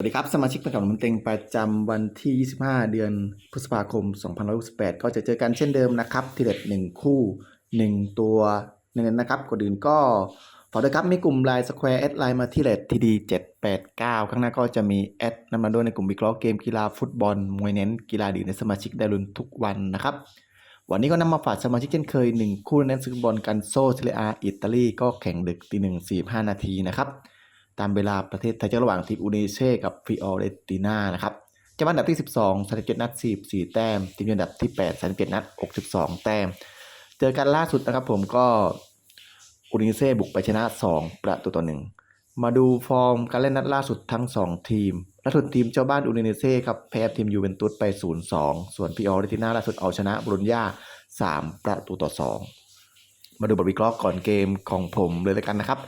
สวัสดีครับ สมาชิกประจำมันเต็งประจำวันที่ 25 เดือนพฤษภาคม 2568 ก็จะเจอกันเช่นเดิมนะครับ ทีเด็ด1 คู่ 1 ตัวเน้นนะครับก่อนอื่นก็ฝากด้วยครับ มีกลุ่มไลน์สแควร์แอดไลน์มาที่เลททีดี789ข้างหน้าก็จะมีแอดนำมาด้วยในกลุ่มวิเคราะห์เกมกีฬาฟุตบอล มวยเน้นกีฬาดีในสมาชิกได้ลุ้นทุกวันนะครับ วันนี้ก็นำมาฝากสมาชิกเช่นเคย 1 คู่เน้นซึกบอลกันโซเซเรียอาอิตาลีก็แข่งดึกตีหนึ่งสี่ห้านาทีนะครับ ตามเวลาประเทศไทยจะระหว่างทีมอูเนเช่กับฟิออเรติน่านะครับเจ้าบ้านอันดับที่ 12 37 นัด 44 แต้ม ทีมอันดับที่ 8 37 นัด 62 แต้ม เจอกันล่าสุดนะครับผมก็อูเนเช่บุกไปชนะ 2 ประตูต่อหนึ่งมาดูฟอร์มการเล่นนัดล่าสุดทั้ง 2 ทีมล่าสุดทีมเจ้าบ้านอูเนเช่ครับแพ้ทีมยูเวนตุสไป 0-2 ส่วนฟิออเรติน่าล่าสุดเอาชนะบรุนญา3 ประตูต่อ 2 มาดูบทวิเคราะห์ก่อนเกมของผมเลยแล้วกันนะครับ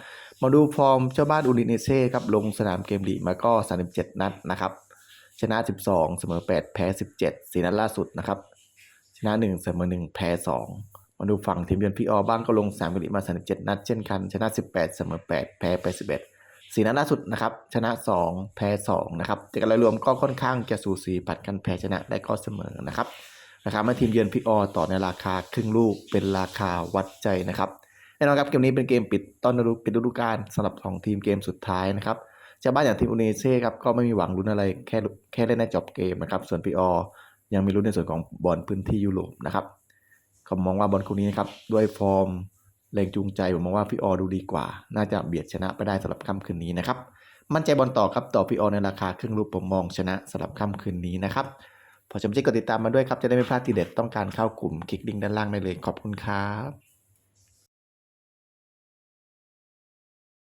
มาดูฟอร์มเจ้าบ้านอูดิเนเซ่ครับลงสนามเกมลีมาก็ 37 นัดนะครับชนะ 12 เสมอ 8 แพ้ 17สีนัดล่าสุดนะครับ ชนะ 1 เสมอ 1 แพ้ 2 มาดูฝั่งทีมเยือนพี่ออบ้างก็ลงสนามเกมลีมา 37 นัด เช่นกัน ชนะ 18 เสมอ 8 แพ้ไป11สีนัดล่าสุดนะครับ ชนะ 2 แพ้ 2 นะครับแต่การรวมก็ค่อนข้างจะสูสีผัดกันแพ้ชนะได้ก็เสมอนะครับนะครับมาทีมเยือนพี่ออต่อในราคาครึ่งลูกเป็นราคาวัดใจนะครับ แน่นอนครับเกมนี้เป็นเกมปิดต้นฤดูปิดฤดูกาลสำหรับสองทีมเกมสุดท้ายนะครับเจ้าบ้านอย่างทีมอูเนเซ่ครับก็ไม่มีหวังลุ้นอะไรแค่แค่เล่นในจบเกมนะครับส่วนพีออยังมีลุ้นในส่วนของบอลพื้นที่ยุโรปนะครับเขามองว่าบอลคู่นี้นะครับด้วยฟอร์มแรงจูงใจผมมองว่าพีออดูดีกว่า น่าจะเบียดชนะไปได้สำหรับค่ำคืนนี้นะครับมั่นใจบอลต่อครับต่อพีออในราคาครึ่งลูกผมมองชนะสำหรับค่ำคืนนี้นะครับพอชมชิกกดติดตามมาด้วยครับจะได้ไม่พลาดทีเด็ดต้องการเข้ากลุ่มคลิกลิงก์ด้านล่างได้เลยขอบคุณครับ